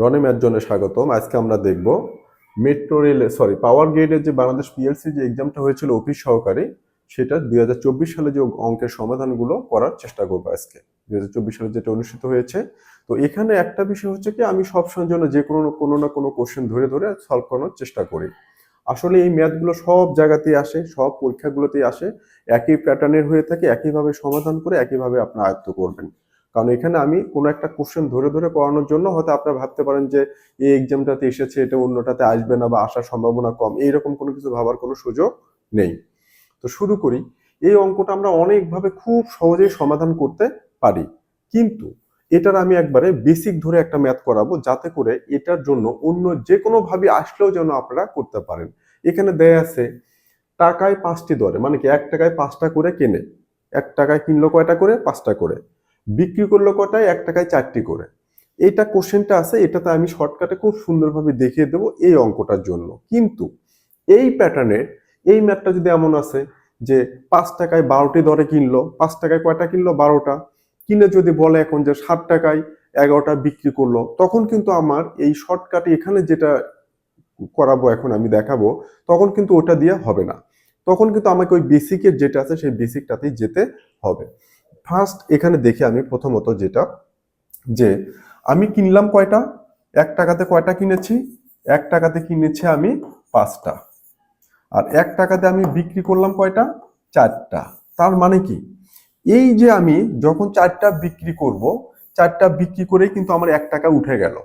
রনে math জন্য স্বাগতম। আজকে আমরা দেখব মেট্রো রেল সরি পাওয়ার গ্রেডের যে বাংলাদেশ পিএলসি যে এক্সামটা হয়েছিল অফিস সহকারে, সেটা দুই হাজার চব্বিশ সালে যে অঙ্কের সমাধানগুলো করার চেষ্টা করব আজকে। দুই হাজার চব্বিশ সালে যেটা অনুষ্ঠিত হয়েছে। তো এখানে একটা বিষয় হচ্ছে কি, আমি সবসময়ের জন্য যে কোনো কোনো না কোনো কোশ্চেন ধরে ধরে সলভ করানোর চেষ্টা করি। আসলে এই ম্যাথগুলো সব জায়গাতেই আসে, সব পরীক্ষাগুলোতেই আসে। একই প্যাটার্নের হয়ে থাকে, একইভাবে সমাধান করে একইভাবে আপনার আয়ত্ত করবেন। কারণ এখানে আমি কোনো একটা কোশ্চেন ধরে ধরে পড়ানোর জন্য হয়তো আপনারা ভাবতে পারেন যে, এই এক্সামটাতে এসেছে, এটা অন্যটাতে আসবে না বা আসার সম্ভাবনা কম। এইরকম কোনো কিছু ভাবার কোনো সুযোগ নেই। তো শুরু করি। এই অঙ্কটা আমরা অনেকভাবে খুব সহজেই সমাধান করতে পারি। কিন্তু এটার আমি একবারে বেসিক ধরে একটা ম্যাথ করাবো যাতে করে এটার জন্য অন্য যে কোনো ভাবে আসলেও যেন আপনারা করতে পারেন। এখানে দেয়া আছে, টাকায় পাঁচটি দরে মানে কি এক টাকায় পাঁচটা করে কেনে। এক টাকায় কিনলো কয়টা করে? পাঁচটা করে। বিক্রি করল কটায়? এক টাকায় চারটি করে। এইটা কোশ্চেনটা আছে, এটাতে আমি শর্টকাটে খুব সুন্দরভাবে দেখিয়ে দেবো এই অঙ্কটার জন্য। কিন্তু এই প্যাটার্নের এই ম্যাপটা যদি এমন আছে যে পাঁচ টাকায় বারোটি দরে কিনলো, পাঁচ টাকায় কয়টা কিনলো? বারোটা। কিনে যদি বলে এখন যে ষাট টাকায় এগারোটা বিক্রি করল, তখন কিন্তু আমার এই শর্টকাটে এখানে যেটা করাবো এখন আমি দেখাবো, তখন কিন্তু ওটা দিয়ে হবে না। তখন কিন্তু আমাকে ওই বেসিকের যেটা আছে, সেই বেসিকটাতেই যেতে হবে। ফার্স্ট এখানে দেখি আমি প্রথমত যেটা, যে আমি কিনলাম কয়টা? এক টাকাতে কয়টা কিনেছি? এক টাকাতে কিনেছি আমি পাঁচটা। আর এক টাকাতে আমি বিক্রি করলাম কয়টা? চারটা। তার মানে কি? এই যে আমি যখন চারটা বিক্রি করব, চারটা বিক্রি করে কিন্তু আমার এক টাকা উঠে গেল।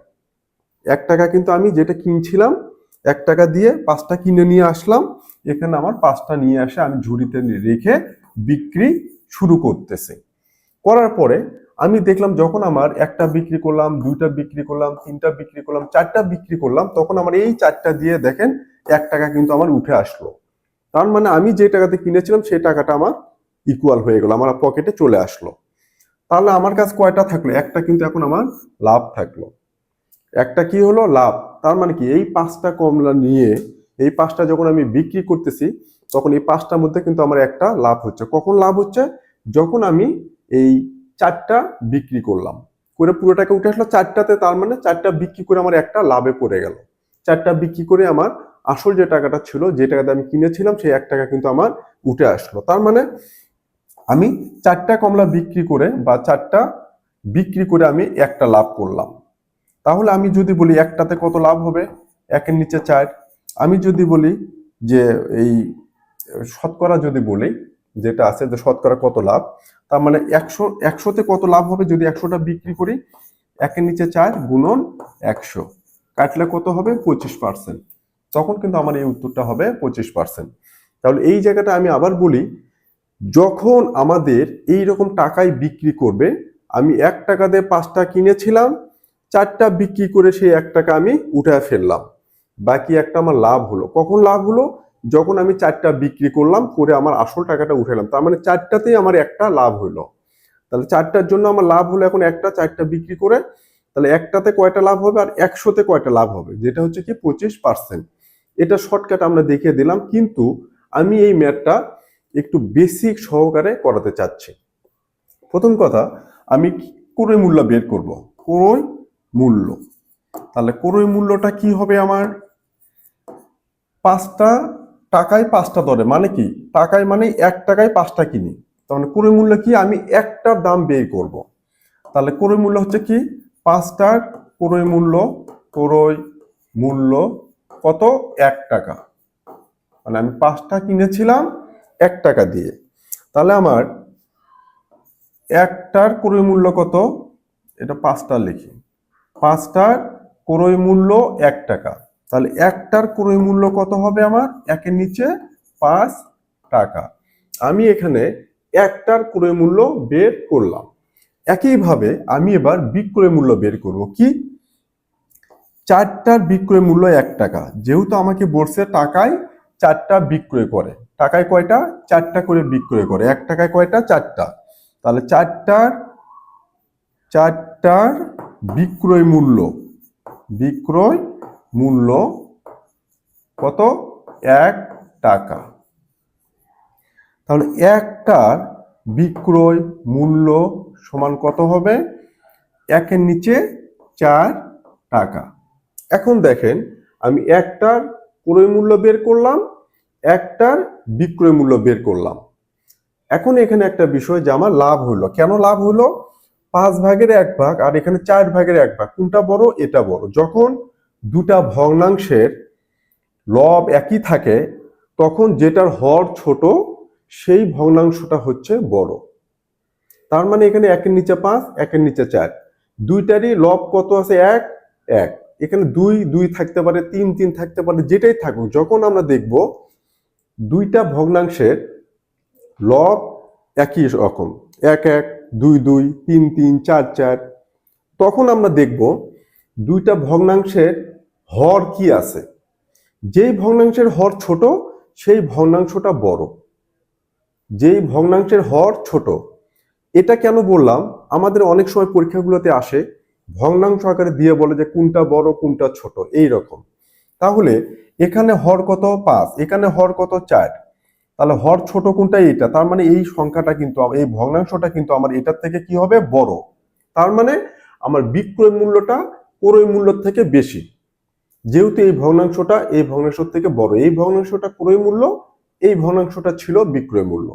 এক টাকা কিন্তু আমি যেটা কিনছিলাম, এক টাকা দিয়ে পাঁচটা কিনে নিয়ে আসলাম, এখানে আমার পাঁচটা নিয়ে আসে আমি ঝুড়িতে রেখে বিক্রি শুরু করতেছে। করার পরে আমি দেখলাম যখন আমার একটা বিক্রি করলাম, দুইটা বিক্রি করলাম, তিনটা বিক্রি করলাম, চারটা বিক্রি করলাম, তখন আমার এই চারটা দিয়ে দেখেন এক টাকা কিন্তু আমার উঠে আসলো। তার মানে আমি যে টাকাতে কিনেছিলাম সেই টাকাটা আমার ইকুয়াল হয়ে গেল, আমার পকেটে চলে আসলো। তাহলে আমার কাছে কয়টা থাকল? একটা কিন্তু এখন আমার লাভ থাকল। একটা কি হলো? লাভ। তার মানে কি? এই পাঁচটা কমলা নিয়ে, এই পাঁচটা যখন আমি বিক্রি করতেছি, তখন এই পাঁচটার মধ্যে কিন্তু আমার একটা লাভ হচ্ছে। কখন লাভ হচ্ছে? যখন আমি এই চারটা বিক্রি করলাম। করে পুরো টাকা উঠে আসলো চারটাতে, তার মানে চারটা বিক্রি করে আমার একটা লাভে পড়ে গেল। চারটা বিক্রি করে আমার আসল যে টাকাটা ছিল, যে টাকাতে আমি কিনেছিলাম, সেই এক টাকা কিন্তু আমার উঠে আসলো। তার মানে আমি চারটা কমলা বিক্রি করে বা চারটা বিক্রি করে আমি একটা লাভ করলাম। তাহলে আমি যদি বলি একটাতে কত লাভ হবে? একের নিচে চার। আমি যদি বলি যে এই শতকরা যদি বলি যেটা আছে, যে শতকরা কত লাভ? তার মানে একশো, একশোতে কত লাভ হবে যদি একশোটা বিক্রি করি? একের নিচে চার গুণন একশো। কাটলে কত হবে? পঁচিশ পার্সেন্ট তখন কিন্তু আমার এই উত্তরটা হবে পঁচিশ পার্সেন্ট তাহলে এই জায়গাটা আমি আবার বলি, যখন আমাদের এই রকম টাকায় বিক্রি করবে, আমি এক টাকা দিয়ে পাঁচটা কিনেছিলাম, চারটা বিক্রি করে সেই এক টাকা আমি উঠে ফেললাম। বাকি একটা আমার লাভ হলো। কখন লাভ হলো? যখন আমি চারটা বিক্রি করলাম, করে আমার আসল টাকাটা উঠেলাম তার মানে চারটাতেই আমার একটা লাভ হলো তাহলে চারটার জন্য আমার লাভ হলো এখন একটা, চারটা বিক্রি করে, তাহলে একটাতে কয়টা লাভ হবে আর একশোতে কয়টা লাভ হবে? যেটা হচ্ছে কি পঁচিশ পার্সেন্ট এটা শর্টকাট আমরা দেখিয়ে দিলাম, কিন্তু আমি এই ম্যাথটা একটু বেসিক সহকারে করাতে চাচ্ছি। প্রথম কথা, আমি ক্রয় মূল্য বের করব। ক্রয় মূল্য। তাহলে ক্রয় মূল্যটা কি হবে আমার? পাঁচটা টাকায় পাঁচটা দরে মানে কি? টাকায় মানে এক টাকায় পাঁচটা কিনি। তার মানে ক্রয় মূল্য কি? আমি একটার দাম বের করব। তাহলে ক্রয় মূল্য হচ্ছে কি? পাঁচটার ক্রয় মূল্য ক্রয় মূল্য কত? এক টাকা। মানে আমি পাঁচটা কিনেছিলাম এক টাকা দিয়ে। তাহলে আমার একটার ক্রয় মূল্য কত? এটা পাঁচটা লিখি। পাঁচটার ক্রয় মূল্য এক টাকা। তাহলে একটার ক্রয় মূল্য কত হবে আমার? একের নিচে পাঁচ টাকা। আমি এখানে একটার ক্রয় মূল্য বের করলাম। একইভাবে আমি এবার বিক্রয় মূল্য বের করব। কি? চারটার বিক্রয় মূল্য এক টাকা। যেহেতু আমাকে বলছে টাকায় চারটা বিক্রয় করে। টাকায় কয়টা? চারটা করে বিক্রয় করে। এক টাকায় কয়টা? চারটা। তাহলে চারটার চারটার বিক্রয় মূল্য, বিক্রয় মূল্য কত? এক টাকা। তাহলে একটার বিক্রয় মূল্য সমান কত হবে? একের নিচে চার টাকা। এখন দেখেন, আমি একটার ক্রয় মূল্য বের করলাম, একটার বিক্রয় মূল্য বের করলাম। এখন এখানে একটা বিষয় যে আমার লাভ হলো কেন লাভ হলো পাঁচ ভাগের এক ভাগ আর এখানে চার ভাগের এক ভাগ। কোনটা বড়? এটা বড়। যখন দুটা ভগ্নাংশের লব একই থাকে, তখন যেটার হর ছোট, সেই ভগ্নাংশটা হচ্ছে বড়। তার মানে এখানে একের নিচে পাঁচ, একের নিচে চার। দুইটারই লব কত আছে? এক এক। এখানে দুই দুই থাকতে পারে, তিন তিন থাকতে পারে, যেটাই থাকুক, যখন আমরা দেখব দুইটা ভগ্নাংশের লব একই রকম। এক এক, দুই দুই, তিন তিন, চার চার। তখন আমরা দেখব দুইটা ভগ্নাংশের হর কি আছে? যেই ভগ্নাংশের হর ছোট, সেই ভগ্নাংশটা বড়। যেই ভগ্নাংশের হর ছোট, এটা কেন বললাম? আমাদের অনেক সময় পরীক্ষাগুলোতে আসে, ভগ্নাংশ আকারে দিয়ে বলে যে কোনটা বড়, কোনটা ছোট, এই রকম। তাহলে এখানে হর কত? পাঁচ। এখানে হর কত? চার। তাহলে হর ছোট কোনটা? এটা তার মানে এই সংখ্যাটা কিন্তু, এই ভগ্নাংশটা কিন্তু আমার এটার থেকে কি হবে? বড়। তার মানে আমার বিক্রয় মূল্যটা ক্রয় মূল্য থেকে বেশি। যেহেতু এই ভগ্নাংশটা এই ভগ্নাংশ থেকে বড়, এই ভগ্নাংশটা ক্রয় মূল্য, এই ভগ্নাংশটা ছিল বিক্রয় মূল্য।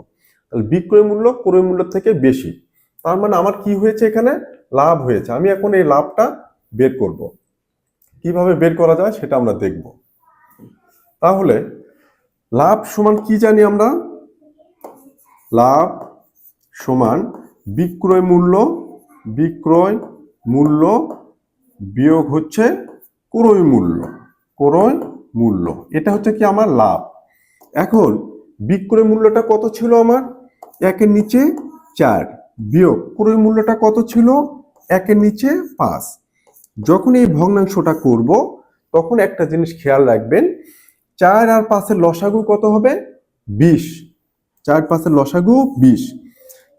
তাহলে বিক্রয় মূল্য ক্রয় মূল্য থেকে বেশি। তার মানে আমার কি হয়েছে এখানে? লাভ হয়েছে। আমি এখন এই লাভটা বের করব। কীভাবে বের করা যায় সেটা আমরা দেখব। তাহলে লাভ সমান কি জানি আমরা? লাভ সমান বিক্রয় মূল্য বিক্রয় মূল্য বিয়োগ হচ্ছে ক্রয় মূল্য ক্রয় মূল্য, এটা হচ্ছে কি আমার লাভ। এখন বিক্রয় মূল্যটা কত ছিল আমার? একের নিচে চার, বিয়োগ ক্রয় মূল্যটা কত ছিল? একের নিচে পাঁচ। যখন এই ভগ্নাংশটা করব, তখন একটা জিনিস খেয়াল রাখবেন, চার আর পাঁচের লসাগু কত হবে? বিশ। চার পাঁচের লসাগু বিশ।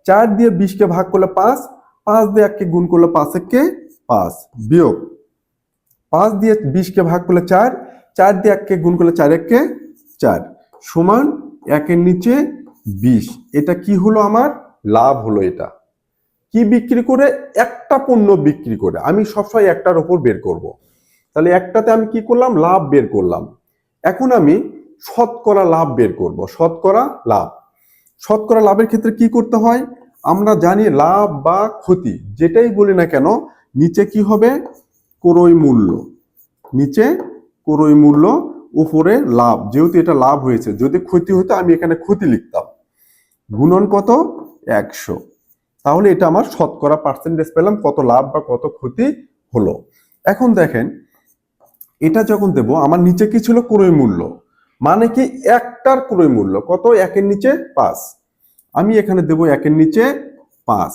চার দিয়ে বিশকে ভাগ করলে পাঁচ পাঁচ দিয়ে এককে গুণ করলে পাঁচ এককে পাঁচ। বিয়োগ পাঁচ দিয়ে বিশকে ভাগ করলে চার চার দিয়ে এককে গুণ করলে চার, এককে চার। সমান একের নিচে বিশ। এটা কি হলো আমার? লাভ হলো এটা। কি বিক্রি করে? একটা পণ্য বিক্রি করে। আমি সবসময় একটার ওপর বের করব। তাহলে একটাতে আমি কি করলাম? লাভ বের করলাম। এখন আমি শতকরা লাভ বের করব। শতকরা লাভ। শতকরা লাভের ক্ষেত্রে কি করতে হয়? আমরা জানি লাভ বা ক্ষতি। যেটাই বলি না কেন, নিচে কি হবে? ক্রয় মূল্য। নিচে ক্রয় মূল্য, উপরে লাভ। যেহেতু এটা লাভ হয়েছে, যদি ক্ষতি হতো আমি এখানে ক্ষতি লিখতাম। গুণন কত? একশো। তাহলে এটা আমার শতকরা পার্সেন্টেজ পেলাম, কত লাভ বা কত ক্ষতি হলো। এখন দেখেন, এটা যখন দেব, আমার নিচে কি ছিল? ক্রয় মূল্য। মানে কি একটার ক্রয় মূল্য। কত? একের নিচে পাঁচ। আমি এখানে দেব একের নিচে পাঁচ।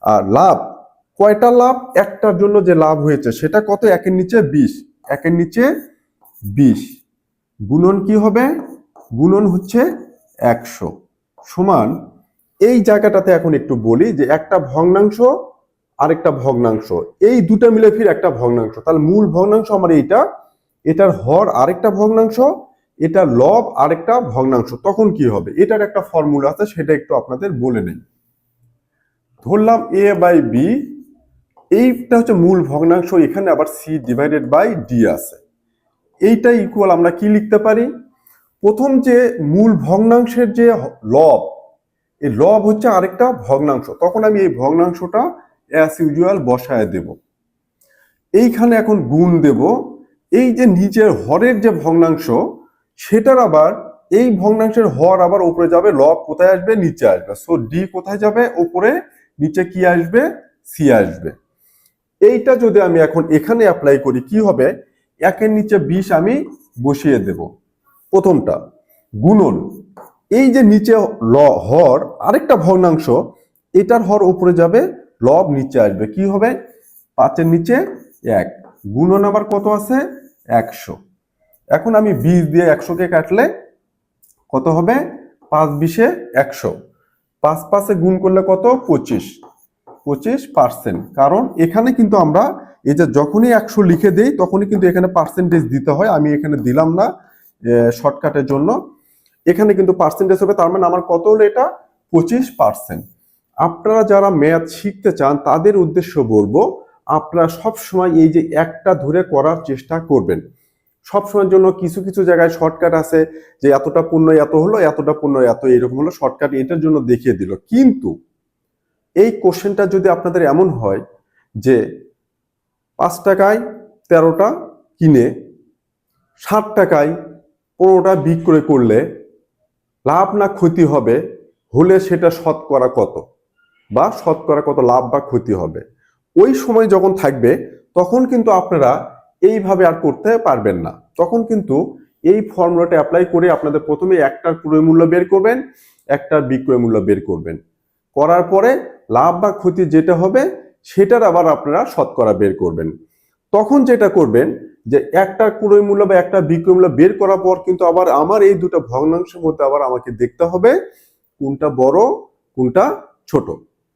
আর লাভ? কয়টা লাভ? একটার জন্য যে লাভ হয়েছে, সেটা কত? একের নিচে বিশ। একের নিচে বিশ। গুণন কি হবে? গুণন হচ্ছে একশো। সমান, এই জায়গাটাতে এখন একটু বলি যে একটা ভগ্নাংশ, আরেকটা ভগ্নাংশ। এই দুটা মিলে ফির একটা ভগ্নাংশ। তাহলে মূল ভগ্নাংশ আমার এইটা, এটার হর আরেকটা ভগ্নাংশ এটা লব আরেকটা ভগ্নাংশ। তখন কি হবে? এটার একটা ফর্মুলা আছে, সেটা একটু আপনাদের বলে নেই। ধরলাম এ বাই বি এইটা হচ্ছে মূল ভগ্নাংশ, এখানে আবার সি ডিভাইডেড বাই ডি আছে। এইটা ইকুয়াল আমরা কি লিখতে পারি? প্রথম যে মূল ভগ্নাংশের যে লব, এই লব হচ্ছে আরেকটা ভগ্নাংশ। তখন আমি এই ভগ্নাংশটা অ্যাস ইউজুয়াল বসায় দেব। এইখানে এখন গুণ দেব। এই যে নিচের হরের যে ভগ্নাংশ, সেটার আবার এই ভগ্নাংশের হর আবার উপরে যাবে, লব কোথায় আসবে? নিচে আসবে। সো ডি কোথায় যাবে? উপরে, নিচে কি আসবে? সি আসবে। এইটা যদি আমি এখন এখানে অ্যাপ্লাই করি, কি হবে? একের নিচে বিশ আমি বসিয়ে দেব। প্রথমটা, গুণন। এই যে নিচে ল, হর, আরেকটা ভগ্নাংশ, এটার হর উপরে যাবে, লব নিচে আসবে। কি হবে? পাঁচের নিচে এক। গুণন আবার কত আছে? একশো। এখন আমি বিশ দিয়ে একশোকে কাটলে কত হবে? পাঁচ বিশে একশো। পাঁচ পাঁচে গুণ করলে কত? পঁচিশ। পঁচিশ পার্সেন্ট কারণ এখানে কিন্তু আমরা এই যে যখনই একশো লিখে দেই, তখনই কিন্তু এখানে পার্সেন্টেজ দিতে হয়। আমি এখানে দিলাম না শর্টকাটের জন্য। এখানে কিন্তু পার্সেন্টেজ হবে, তার মানে আমার কত হলো এটা? পঁচিশ পার্সেন্ট আপনারা যারা ম্যাথ শিখতে চান, তাদের উদ্দেশ্য বলব, আপনারা সব সময় এই যে একটা ধরে করার চেষ্টা করবেন। সব সময়ের জন্য কিছু কিছু জায়গায় শর্টকাট আছে, যে এতটা পূর্ণ এত হলো, এতটা পূর্ণ এত, এরকম হলো শর্টকাট এটার জন্য দেখিয়ে দিল। কিন্তু এই কোশ্চেনটা যদি আপনাদের এমন হয় যে পাঁচ টাকায় তেরোটা কিনে ষাট টাকায় পনেরোটা বিক্রয় করলে লাভ না ক্ষতি হবে, হলে সেটা শতকরা কত? বা শতকরা কত লাভ বা ক্ষতি হবে? ওই সময় যখন থাকবে, তখন কিন্তু আপনারা এইভাবে আর করতে পারবেন না। তখন কিন্তু এই ফর্মুলাটা অ্যাপ্লাই করে আপনাদের প্রথমে একটার ক্রয় মূল্য বের করবেন, একটার বিক্রয় মূল্য বের করবেন। করার পরে লাভ বা ক্ষতি যেটা হবে, সেটার আবার আপনারা শতকরা বের করবেন। তখন যেটা করবেন যে একটা ক্রয় মূল্য বা একটা বিক্রয় মূল্য বের করার পর কিন্তু আবার আমার এই দুটো ভগ্নাংশের মধ্যে আবার আমাকে দেখতে হবে কোনটা বড়, কোনটা ছোট।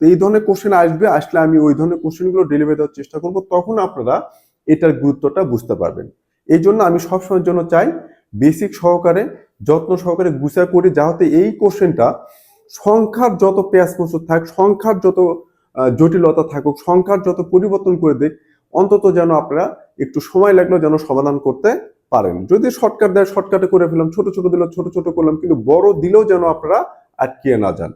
তো এই ধরনের কোশ্চেন আসবে, আসলে আমি ওই ধরনের কোশ্চেনগুলো ডেলিভারি দেওয়ার চেষ্টা করব, তখন আপনারা এটার গুরুত্বটা বুঝতে পারবেন। এই জন্য আমি সবসময়ের জন্য চাই বেসিক সহকারে, যত্ন সহকারে গুছা করি যাতে এই কোশ্চেনটা সংখ্যার যত পেঁয়াজ প্রস্তুত থাক, সংখ্যার যত জটিলতা থাকুক, সংখ্যার যত পরিবর্তন করে দিক, অন্তত যেন আপনারা একটু সময় লাগল যেন সমাধান করতে পারেন। যদি শর্টকাট দেয় শর্টকাটে করে ফেলাম ছোট ছোট দিল ছোট ছোট করলাম, কিন্তু বড় দিলেও যেন আপনারা আটকিয়ে না যান।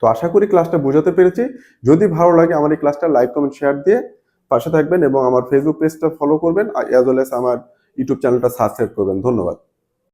তো আশা করি ক্লাসটা বোঝাতে পেরেছি। যদি ভালো লাগে আমার এই ক্লাসটা লাইক কমেন্ট শেয়ার দিয়ে পাশে থাকবেন এবং আমার ফেসবুক পেজটা ফলো করবেন। আর অ্যাজ ওয়েল আমার ইউটিউব চ্যানেলটা সাবস্ক্রাইব করবেন। ধন্যবাদ।